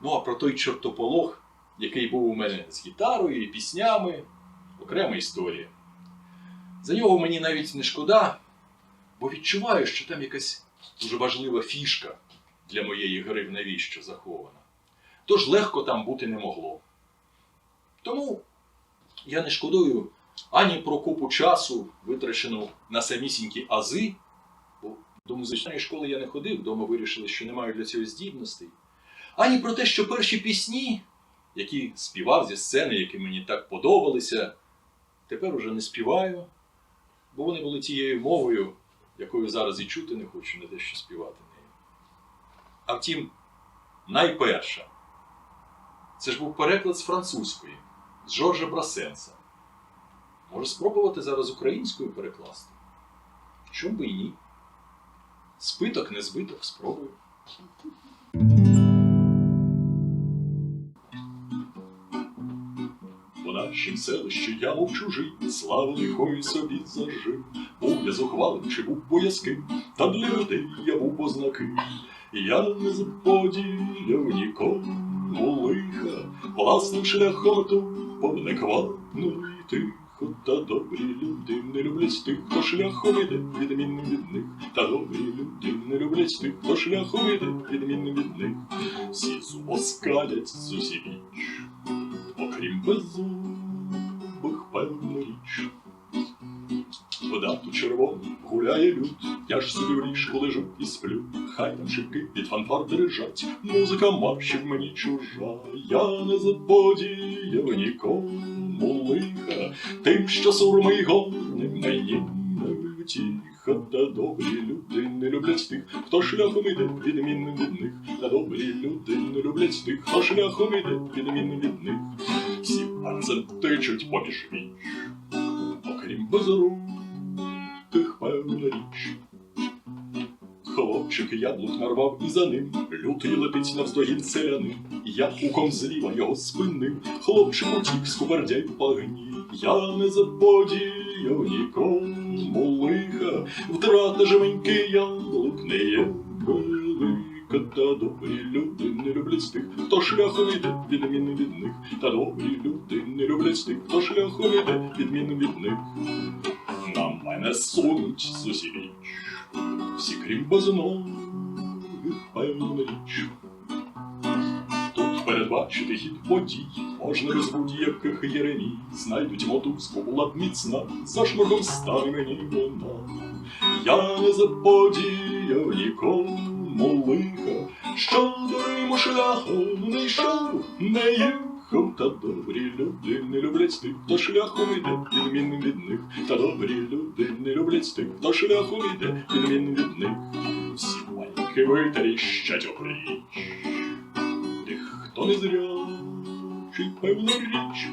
Ну а про той чортополох, який був у мене з гітарою і піснями, окрема історія. За нього мені навіть не шкода, бо відчуваю, що там якась дуже важлива фішка для моєї гри в навіщо захована. Тож легко там бути не могло. Тому я не шкодую ані про купу часу, витрачену на самісінькі ази, бо до музичної школи я не ходив, вдома вирішили, що не маю для цього здібностей, ані про те, що перші пісні, які співав зі сцени, які мені так подобалися, тепер уже не співаю, бо вони були тією мовою, якою зараз і чути не хочу, не те, що співати нею. А втім, найперша. Це ж був переклад з французької, з Жоржа Брасенса. Може спробувати зараз українською перекласти? Чому би і ні? Спиток, не збиток, спробую. Нашім селищі я мов чужий, славу лихої собі зажив. Був я зухвалим чи був боязким, та для людей я був познаки. Я не заподіяв нікому лиха, власним шляхом тупом не квапно тихо, та добрі люди не люблять тих, хто шляхом іде, відмінним від них. Та добрі люди не люблять тих, хто шляхом іде, відмінним від них. Всі зубоскалять з усібіч, окрім беззубих певну річ. В дату червону гуляє люд, я ж собі в ліжку лежу і сплю. Хай там шибки від фанфар дрижать, музика маршів мені чужа. Я не заподіяв нікому лиха, тим, що сурми й горни мені не втіха. Та добрі люди не люблять тих, хто шляхом іде відмінним від них. Та добрі люди не люблять тих, хто шляхом іде відмінним від них. Всі пальцем тичуть поміж віч, окрім безруких певна річ. Хлопчик яблук нарвав і за ним, лютий летить навздогін селянин. Я пуком зліва його спинив, хлопчик утік з кубардя й пагні. Я не заподіяв нікому лиха, втрата живенький яблук не є Та добрі люди не люблять тих, хто шляхом іде, відмінним від них. Та добрі люди не люблять тих, хто шляхом іде, відмінним від них. На мене сунуть з всі крім безногих певна річ. Тут передбачити хід подій, можна без будь-яких єремій. Знайдуть мотузку, була б міцна, за шмагом стане мені вона. Я не заподіяв нікому лиха, що дуримо шляхом не йшов, не їхав, та добрі люди не люблять тих, хто шляхом іде, відмінним від них, та добрі люди не люблять тих, хто шляхом іде, відмінним від них. Всі байки витріщать опріч, тих, хто не зрячий, певна річ,